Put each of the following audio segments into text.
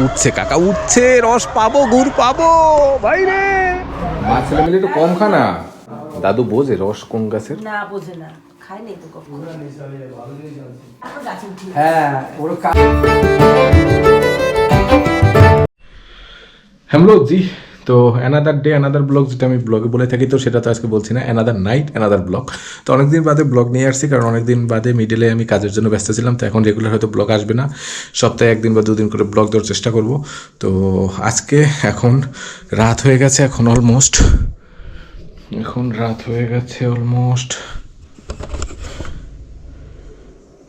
উঠছে কাকা উঠছে রস পাবো গুড় পাবো ভাই রে মা ছেলে মিলে একটু কম খানা দাদু বোঝে রস কোন গাছের? না বোঝে না খায়নি তো কখনো। হ্যাঁ ওর কা- হ্যালো জি তো অ্যানাদার ডে অ্যানাদার ব্লগ যেটা আমি ব্লগে বলে থাকি, তো সেটা তো আজকে বলছি না অ্যানাদার নাইট অ্যানাদার ব্লগ তো অনেকদিন বাদে ব্লগ নিয়ে আসছি, কারণ অনেকদিন বাদে মিডিলে আমি কাজের জন্য ব্যস্ত ছিলাম, তো এখন রেগুলার হয়তো ব্লগ আসবে না। সপ্তাহে একদিন বা দুদিন করে ব্লগ দেওয়ার চেষ্টা করব। তো আজকে এখন রাত হয়ে গেছে, এখন অলমোস্ট এখন রাত হয়ে গেছে অলমোস্ট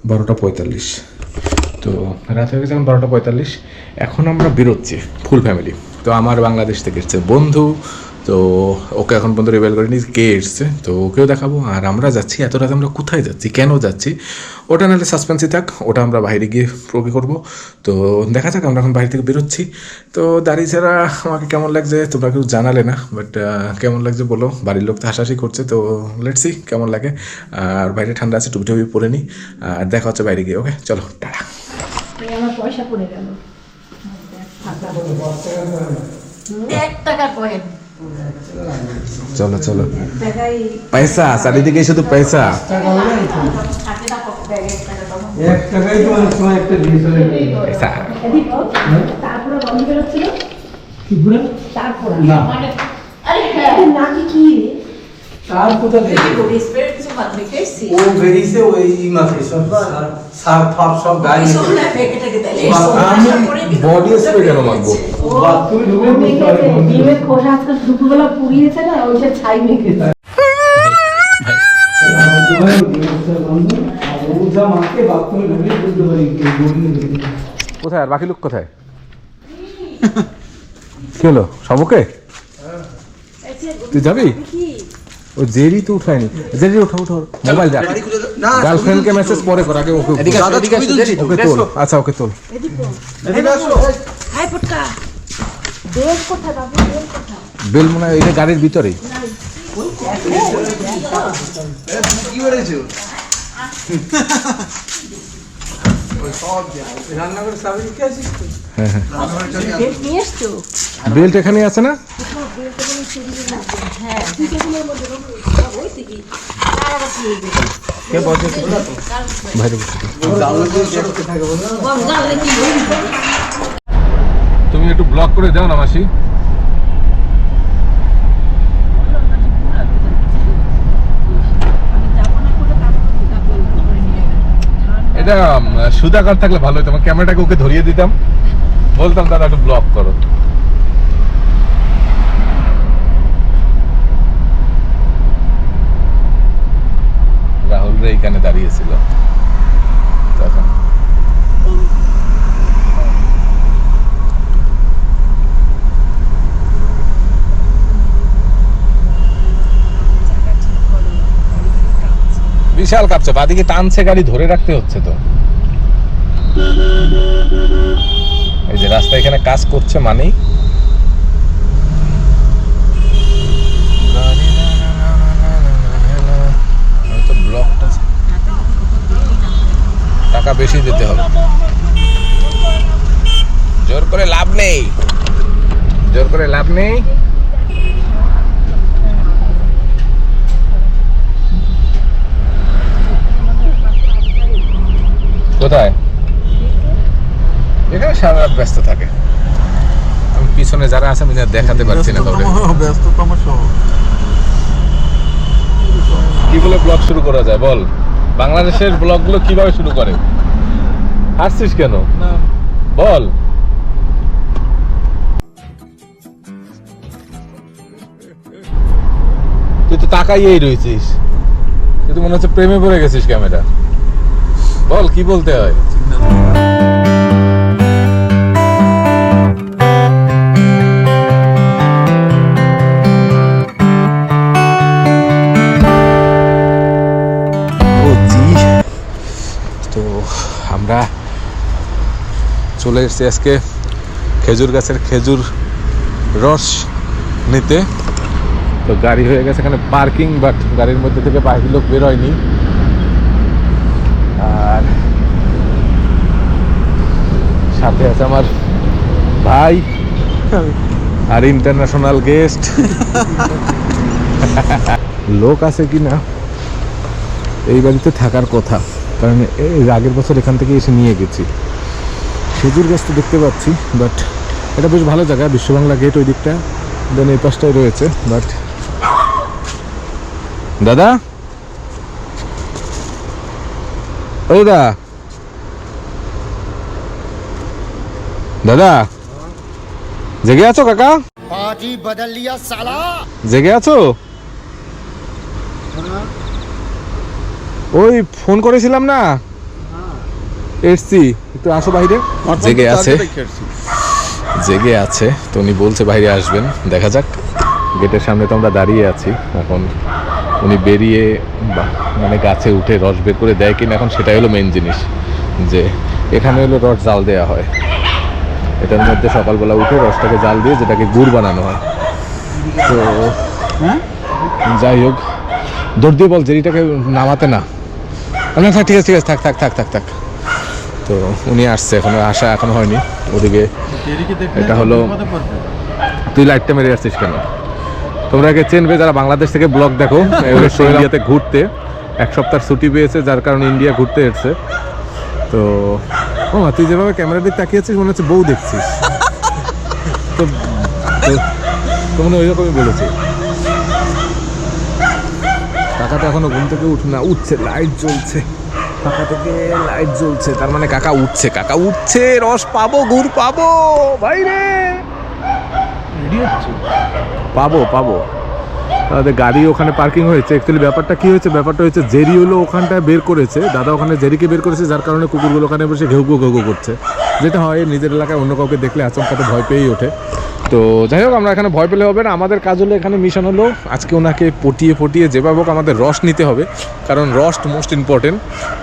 বারোটা পঁয়তাল্লিশ। তো রাত হয়ে গেছে এখন বারোটা পঁয়তাল্লিশ। এখন আমরা বেরোচ্ছি ফুল ফ্যামিলি তো আমার বাংলাদেশ থেকে এসছে বন্ধু, তো ওকে এখন পর্যন্ত রিভেল করিনি কে এসছে? তো ওকেও দেখাবো। আর আমরা যাচ্ছি, এত রাতে আমরা কোথায় যাচ্ছি? কেন যাচ্ছি? ওটা নাহলে সাসপেন্সই থাক, ওটা আমরা বাইরে গিয়ে প্রোকে করব। তো দেখা যাক, আমরা এখন বাইরে থেকে বেরোচ্ছি। তো দাড়ি ছাড়া আমাকে কেমন লাগছে? তোমরা কেউ জানালে না বাট কেমন লাগছে বলো? বাড়ির লোক তো হাসাহাসি করছে, তো লেটসি কেমন লাগে। আর বাইরে ঠান্ডা আছে টুপি টুপি পরে নি। আর দেখা হচ্ছে বাইরে গিয়ে ওকে চলো, টাটা। আমার পয়সা পড়ে গেল। এক কয়েন। চলো চলো। পয়সা চারিদিকে শুধু পয়সা। এক টাকা টাকাই তো অনেক সময় একটা জিনিস পয়সা। তারপরে গন্ধ বেরোচ্ছিল কি করে? তারপরে। না। আরে হ্যাঁ। নাকি কি? তার কোথা থেকে? বডি স্প্রে কেন মাখবো দুপুরবেলা পুড়িয়েছে না ছাই মেখেছে। কোথায় আর বাকি লোক কোথায়? কি হলো সবকে তুই যাবি? ও জেরি তো উঠায়নি। জেরি উঠা উঠা মোবাইল যা গার্লফ্রেন্ডকে মেসেজ পরে কর আগে ওকে ওকে তোল। আচ্ছা ওকে তোল। হাই ফুটকা। বেশ কোথায় বাবু? বেশ কোথায়? বেল মনে হয় এটা গাড়ির তো? বেশ নিয়ে এসছো বেল্ট এখানে আছে না? তুমি একটু ব্লক করে দাও না মাসি। এটা উম, সুধাকর থাকলে ভালো হতো ক্যামেরাটাকে ওকে ধরিয়ে দিতাম। বলতাম, দাদা, একটু ব্লক করো। রাহুল রে এখানে দাঁড়িয়েছিল। তখন বিশাল কাঁপছে, বাদিকে টানছে গাড়ি, ধরে রাখতে হচ্ছে তো। এই যে রাস্তা এখানে কাজ করছে মানেই। টাকা বেশি দিতে হবে। জোর করে লাভ নেই। জোর করে লাভ নেই কোথায় এখানে সারা রাত ব্যস্ত থাকে। আমি পিছনে যারা আছে আমি দেখাতে পারছি না কাউকে। ব্যস্ততম শহর। কি বলে ব্লগ শুরু করা যায়? বল। বাংলাদেশের ব্লগগুলো কীভাবে শুরু করে? হাসছিস কেন? বল। তুই তো তাকাইয়েই রয়েছিস। তুই তো মনে হচ্ছে প্রেমে পড়ে গেছিস ক্যামেরা। বল কি বলতে হয়? চলে এসেছি আজকে খেজুর গাছের খেজুর রস নিতে। তো গাড়ি হয়ে গেছে এখানে পার্কিং, বাট গাড়ির মধ্যে থেকে বাকি লোক বেরোয়নি। আর সাথে আছে আমার ভাই আর ইন্টারন্যাশনাল গেস্ট লোক আছে কি না? এই বাড়িতে থাকার কথা, কারণ এই আগের বছর এখান থেকে এসে নিয়ে গেছি। খেজুর গাছটা দেখতে পাচ্ছি বাট এটা বেশ ভালো জায়গা বিশ্ববাংলা গেট ওই দিকটা দেন এই পাশটাই রয়েছে বাট দাদা? ও দাদা দাদা? জেগে আছো কাকা? পাজি বদলিয়া সালা। জেগে আছো? হ্যাঁ। ওই ফোন করেছিলাম না? এসছি। একটু আসো বাইরে। জেগে আছে। জেগে আছে। তো উনি বলছে বাইরে আসবেন। দেখা যাক। গেটের সামনে তো আমরা দাঁড়িয়ে আছি। এখন উনি বেরিয়ে বা- মানে গাছে উঠে রস বের করে দেয় কিনা এখন সেটাই হলো মেন জিনিস। যে এখানে হলো রস জাল দেওয়া হয়। এটার মধ্যে সকালবেলা উঠে রসটাকে জাল দিয়ে যেটাকে গুড় বানানো হয়। তো যাই হোক। দৌড় দিয়ে বল জেরিটাকে নামাতে না। ঠিক আছে ঠিক আছে থাক থাক থাক থাক থাক। তো উনি আসছে এখনও আসা এখনও হয়নি। ওদিকে এটা হলো তুই লাইটটা মেরে আসছিস কেন? তোমরা আগে চেনবে যারা বাংলাদেশ থেকে ব্লগ দেখো ইন্ডিয়াতে ঘুরতে। এক সপ্তাহ ছুটি পেয়েছে যার কারণে ইন্ডিয়া ঘুরতে এসছে। তো ও তুই যেভাবে ক্যামেরা দিক তাকিয়েছিস মনে হচ্ছে বউ দেখছিস। তো তো- মনে হয় ওইরকমই বলেছে। তো এখনও ঘুম থেকে উঠ না উঠছে লাইট জ্বলছে। কাকা থেকে লাইট জ্বলছে তার মানে কাকা উঠছে। কাকা উঠছে রস পাবো গুড় পাবো। বাইরে পাবো পাবো। তাদের গাড়ি ওখানে পার্কিং হয়েছে। অ্যাকচুয়ালি ব্যাপারটা কি হয়েছে? ব্যাপারটা হচ্ছে জেরি হলো ওখানটায় বের করেছে। দাদা ওখানে জেরিকে বের করেছে যার কারণে কুকুরগুলো ওখানে বসে ঘেউ ঘেউ করছে। যেটা হয় নিজের এলাকায় অন্য কাউকে দেখলে আচমকাতে ভয় পেয়েই ওঠে। তো যাই হোক আমরা এখানে ভয় পেলে হবে না। আমাদের কাজ হলো এখানে মিশন হলো আজকে ওনাকে পটিয়ে পটিয়ে যেভাবে হোক আমাদের রস নিতে হবে কারণ রস মোস্ট ইম্পর্টেন্ট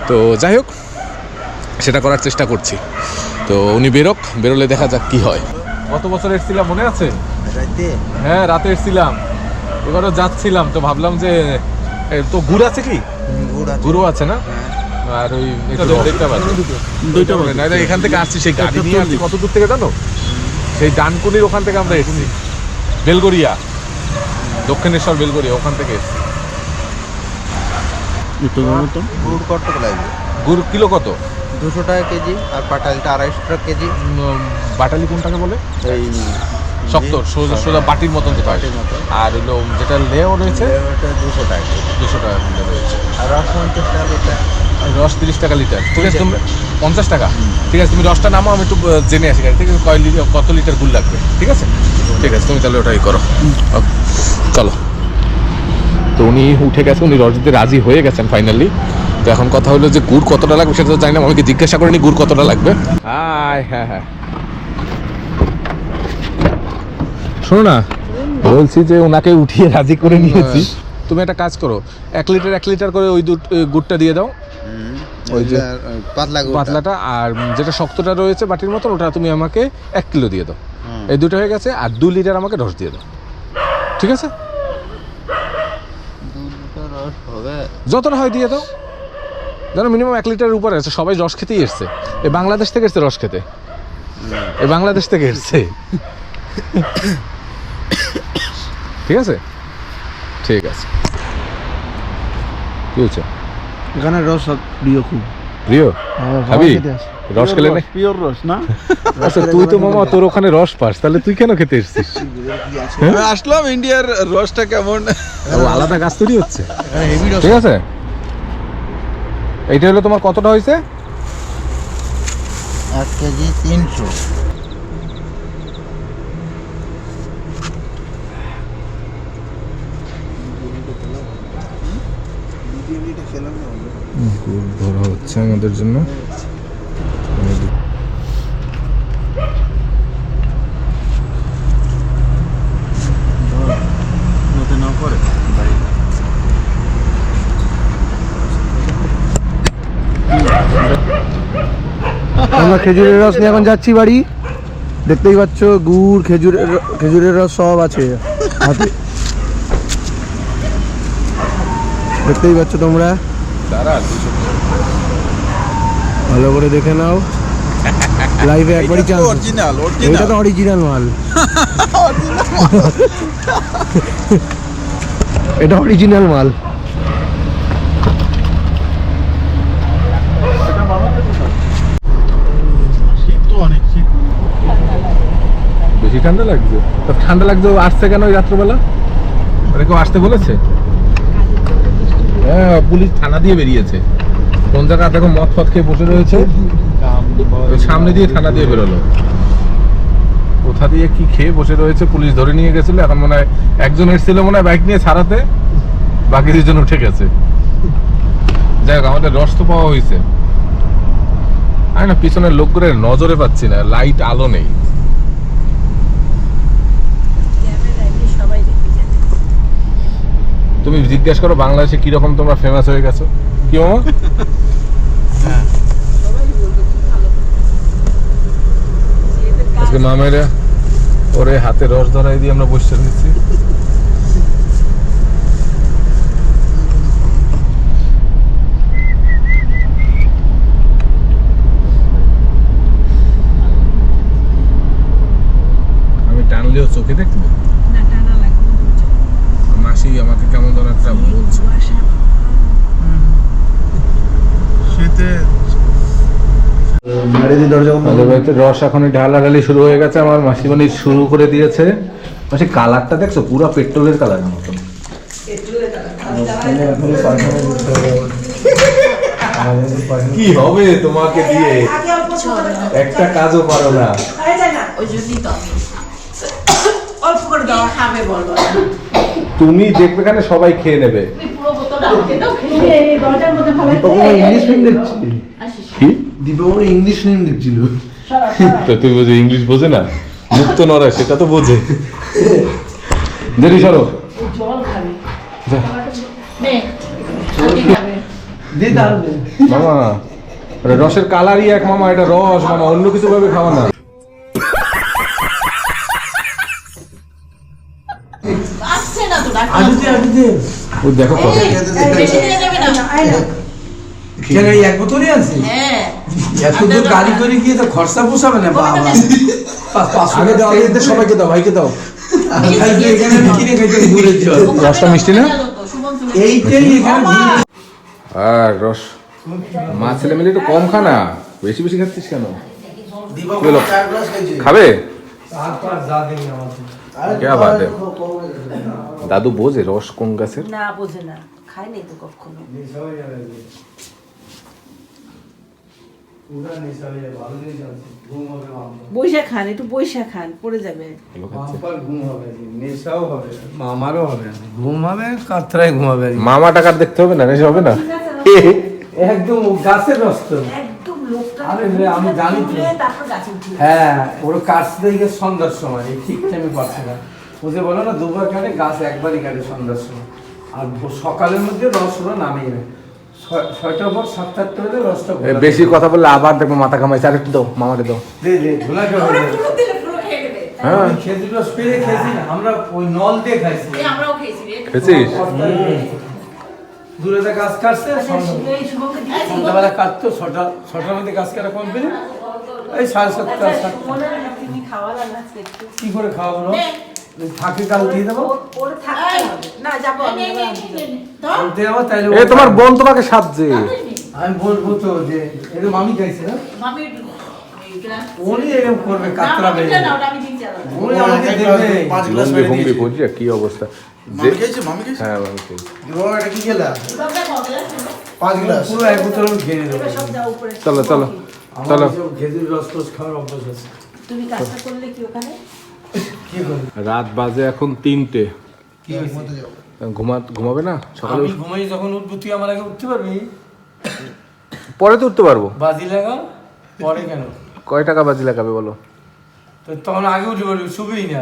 তো যাই হোক সেটা করার চেষ্টা করছি। তো উনি বেরোক বেরোলে দেখা যাক কি হয়। গত বছর এসেছিলাম মনে আছে? হ্যাঁ রাতে এসেছিলাম। এবারও যাচ্ছিলাম তো ভাবলাম যে তো গুড় আছে কি? গুড়ও আছে না? আর ওই দুইটা বাজে এখান থেকে আসছি সেই গাড়ি নিয়ে আসছি কত দূর থেকে জানো? সেই ডানকুনির ওখান থেকে আমরা এসেছি। বেলগড়িয়া। দক্ষিণেশ্বর বেলগড়িয়া ওখান থেকে এসেছি। গুড় কত লাগবে গুড় কিলো কত? দুশো টাকা কেজি আর পাটালিটা আড়াইশো টাকা কেজি। বাটালি কোনটাকে বলে? এই শক্ত সোজা সোজা বাটির মতন হয়। বাটির মতো। আর হলো যেটা লেও রয়েছে? দুশো টাকা দুশো টাকা রয়েছে। আর রস পঞ্চাশ টাকা আর রস তিরিশ টাকা লিটার। ঠিক আছে তুমি পঞ্চাশ টাকা। ঠিক আছে তুমি রসটা নামো আমি একটু জেনে আসি গাড়ি থেকে কয় লিটার কত লিটার গুড় লাগবে। ঠিক আছে? ঠিক আছে তুমি তাহলে ওটাই করো। চলো। তো উনি উঠে গেছে উনি রস দিতে রাজি হয়ে গেছেন ফাইনালি তো এখন কথা হলো যে গুড় কতটা লাগবে সেটা তো জানি না আমাকে জিজ্ঞাসা করিনি গুড় কতটা লাগবে। হাই হ্যাঁ হ্যাঁ। শোনো না বলছি যে ওনাকে উঠিয়ে রাজি করে নিয়েছি। তুমি একটা কাজ করো এক লিটার এক লিটার করে ওই গুড়টা দিয়ে দাও। ওই যে পাতলা পাতলাটা আর যেটা শক্তটা রয়েছে বাটির মতন ওটা তুমি আমাকে এক কিলো দিয়ে দাও। এই দুটো হয়ে গেছে আর দু লিটার আমাকে রস দিয়ে দাও। ঠিক আছে? যতটা হয় দিয়ে দাও। জানো মিনিমাম এক লিটারের উপরে আছে সবাই রস খেতেই এসছে। এই বাংলাদেশ থেকে এসছে রস খেতে। এই বাংলাদেশ থেকে এসছে। ঠিক আছে? ঠিক আছে। কি হচ্ছে এখানে রস প্রিয় খুব। প্রিয়? খাবি? রস খেলে নে? পিওর রস না? আচ্ছা তুই তো মামা তোর ওখানে রস পাস তাহলে তুই কেন খেতে এসেছিস? আসলাম ইন্ডিয়ার রসটা কেমন? আলাদা গাছ তৈরি হচ্ছে? ঠিক আছে? এইটা হলো তোমার কতটা হয়েছে? এক কেজি তিনশো। হচ্ছে আমাদের জন্য। আমরা খেজুরের রস নিয়ে এখন যাচ্ছি বাড়ি। দেখতেই পাচ্ছ, গুড়, খেজুরের খেজুরের রস সব আছে। হাতে। দেখতেই পাচ্ছ তোমরা। ভালো করে দেখে নাও। লাইভে একবারই চান্স অরিজিনাল অরিজিনাল এটা তো অরিজিনাল মাল। এটা অরিজিনাল মাল। বেশি ঠান্ডা লাগছে? তা ঠান্ডা লাগছে আসছে কেন ওই রাত্রবেলা? ওরা কেউ আসতে বলেছে? পুলিশ থানা দিয়ে বেরিয়েছে। কোন জায়গায়? দেখো মদ ফদ খেয়ে বসে রয়েছে। সামনে দিয়ে থানা দিয়ে বেরোলো। কোথা দিয়ে কি খেয়ে বসে রয়েছে, পুলিশ ধরে নিয়ে গেছিল। এখন মনে হয় একজন এসেছিল, মনে হয় বাইক নিয়ে ছাড়াতে। বাকি দুজন উঠে গেছে। যাই হোক, আমাদের রস তো পাওয়া হয়েছে আমি না, পিছনের লোকগুলোর নজরে পাচ্ছি না। লাইট আলো নেই সবাই দেখে যাবে তুমি জিজ্ঞেস করো বাংলাদেশে কীরকম তোমরা ফেমাস হয়ে গেছো। কি মামা? আজকে মামের ওরে হাতে রস ধরাই দিয়ে আমরা বসে রয়েছি। আমি টানলেও চোখে মাসি আমাকে কেমন ধরনের একটা বলছে। বাড়িতে রস এখন ঢালাঢালি শুরু হয়ে গেছে আমার মাসিমণি শুরু করে দিয়েছে। মাসি কালারটা দেখছ? পুরো পেট্রোলের কালারের মতন কি হবে তোমাকে দিয়ে? একটা কাজও পারো না। ওই জন্যই তো। অল্প করে দেওয়া খাবে বলো? তুমি দেখবে কেন সবাই খেয়ে নেবে। ইংলিশ ফিল্ম দেখছি কি? দীপক ইংলিশ ফিল্ম দেখছিল তো তুই বুঝে ইংলিশ বোঝে না? মুক্ত নড়ায় সেটা তো বোঝে। দেরি সরো। মামা রসের কালারই এক মামা এটা রস মামা অন্য কিছু ভাবে খাওয়া না আসছে না তো ডাক্তার আজুতে আজুতে এক এত করে গিয়ে তো খরচা না দাও রসটা মিষ্টি না? এইটাই আর রস। মা ছেলে মিলে একটু কম খানা বেশি বেশি খাচ্ছিস কেন? খাবে? দাদু বোঝে রস কোন গাছের? না বোঝে না। খায় নাই তো কখনো। বৈশা খান একটু বৈশা খান পড়ে যাবে। মামারও হবে ঘুম হবে কাতরায় ঘুমাবে আর মামা টাকার দেখতে হবে না? নেশা হবে না? একদম গাছের রস তো। একদম লোকটা আরে আমি জানি হ্যাঁ ওর কাটতে দিকে সন্ধ্যার সময় ঠিক টাইমে না। ওদের বলো না দুবার কাটে গাছ একবারই কাটে সন্ধ্যার সময়। আর সকালের মধ্যে রস ওরা নামিয়ে নেয়। ছয়টার পর রসটা বেশি কথা বললে আবার দেখব মাথা কামাইছে আরেকটু দাও মামাকে দাও। দে দে ঘোলাটে হয়ে। হ্যাঁ খেজুর রস পেরে খেয়েছি আমরা ওই নল দিয়ে খাইছি। এই আমরাও খেয়েছি খেয়েছিস? দূরে গাছ কাটছে শুভকে সন্ধ্যাবেলা কাটতো ছটা ছটার মধ্যে গাছ কাটা কমপ্লিট এই সাড়ে সাতটা একটু? কি করে খাওয়াবো না? থাকে কাল দিয়ে দেবো। আমি তাইলে এ তোমার বোন তোমাকে সাজছে। আমি বলব তো যে এটা মামি খাইছে না? উনি এরকম করবে আমি। উনি আমাকে কি অবস্থা? মামি হ্যাঁ মামি। এটা কি খেলা। পাঁচ গ্লাস। পুরো এক বোতল আমি খেয়ে নেব এবার সব যাও উপরে। চলো চলো চলো। খেজুর রস টস খাওয়ার অভ্যাস আছে। তুমি কাজটা করলে কি ওখানে? রাত বাজে এখন তিনটে। কি ঘুমোতে যাব ঘুমা ঘুমাবে না? সকালে আমি ঘুমাই যখন উঠবো তুই আমার আগে উঠতে পারবি? পরে তো উঠতে পারব। বাজি লাগাও পরে কেন? কয় টাকা বাজি লাগাবে বলো? তো তখন আগে উঠে পারবি শুবেই না